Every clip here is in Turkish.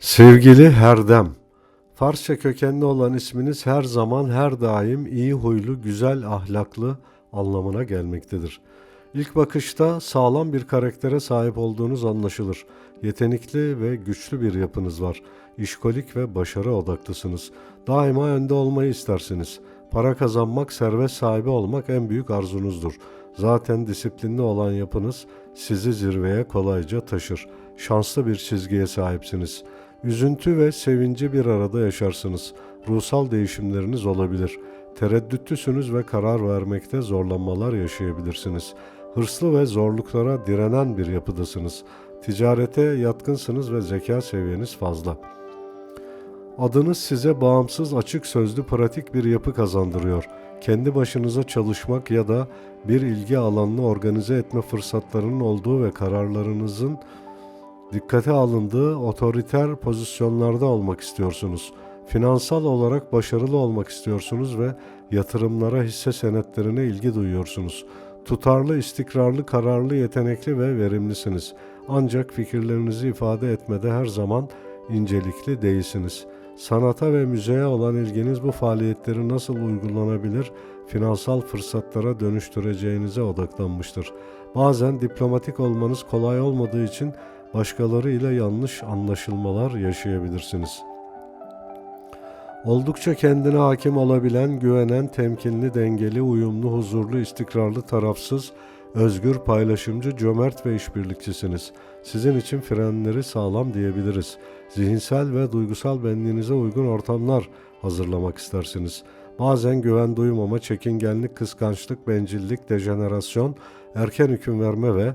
Sevgili Herdem, Farsça kökenli olan isminiz her zaman her daim iyi huylu, güzel ahlaklı anlamına gelmektedir. İlk bakışta sağlam bir karaktere sahip olduğunuz anlaşılır. Yetenekli ve güçlü bir yapınız var. İşkolik ve başarı odaklısınız. Daima önde olmayı istersiniz. Para kazanmak, servet sahibi olmak en büyük arzunuzdur. Zaten disiplinli olan yapınız sizi zirveye kolayca taşır. Şanslı bir çizgiye sahipsiniz. Üzüntü ve sevinci bir arada yaşarsınız. Ruhsal değişimleriniz olabilir. Tereddütlüsünüz ve karar vermekte zorlanmalar yaşayabilirsiniz. Hırslı ve zorluklara direnen bir yapıdasınız. Ticarete yatkınsınız ve zeka seviyeniz fazla. Adınız size bağımsız, açık sözlü, pratik bir yapı kazandırıyor. Kendi başınıza çalışmak ya da bir ilgi alanını organize etme fırsatlarının olduğu ve kararlarınızın dikkate alındığı otoriter pozisyonlarda olmak istiyorsunuz. Finansal olarak başarılı olmak istiyorsunuz ve yatırımlara, hisse senetlerine ilgi duyuyorsunuz. Tutarlı, istikrarlı, kararlı, yetenekli ve verimlisiniz. Ancak fikirlerinizi ifade etmede her zaman incelikli değilsiniz. Sanata ve müzeye olan ilginiz bu faaliyetleri nasıl uygulanabilir, finansal fırsatlara dönüştüreceğinize odaklanmıştır. Bazen diplomatik olmanız kolay olmadığı için başkalarıyla yanlış anlaşılmalar yaşayabilirsiniz. Oldukça kendine hakim olabilen, güvenen, temkinli, dengeli, uyumlu, huzurlu, istikrarlı, tarafsız, özgür, paylaşımcı, cömert ve işbirlikçisiniz. Sizin için frenleri sağlam diyebiliriz. Zihinsel ve duygusal benliğinize uygun ortamlar hazırlamak istersiniz. Bazen güven duymama, çekingenlik, kıskançlık, bencillik, dejenerasyon, erken hüküm verme ve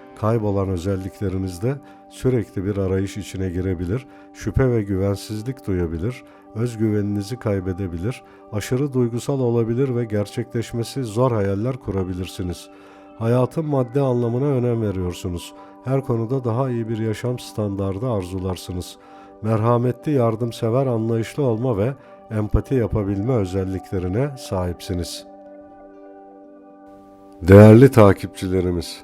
Kaybolan özelliklerinizde sürekli bir arayış içine girebilir, şüphe ve güvensizlik duyabilir, özgüveninizi kaybedebilir, aşırı duygusal olabilir ve gerçekleşmesi zor hayaller kurabilirsiniz. Hayatın madde anlamına önem veriyorsunuz. Her konuda daha iyi bir yaşam standardı arzularsınız. Merhametli, yardımsever, anlayışlı olma ve empati yapabilme özelliklerine sahipsiniz. Değerli takipçilerimiz,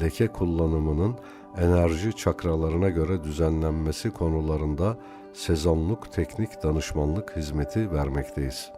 leke kullanımının enerji çakralarına göre düzenlenmesi konularında sezonluk teknik danışmanlık hizmeti vermekteyiz.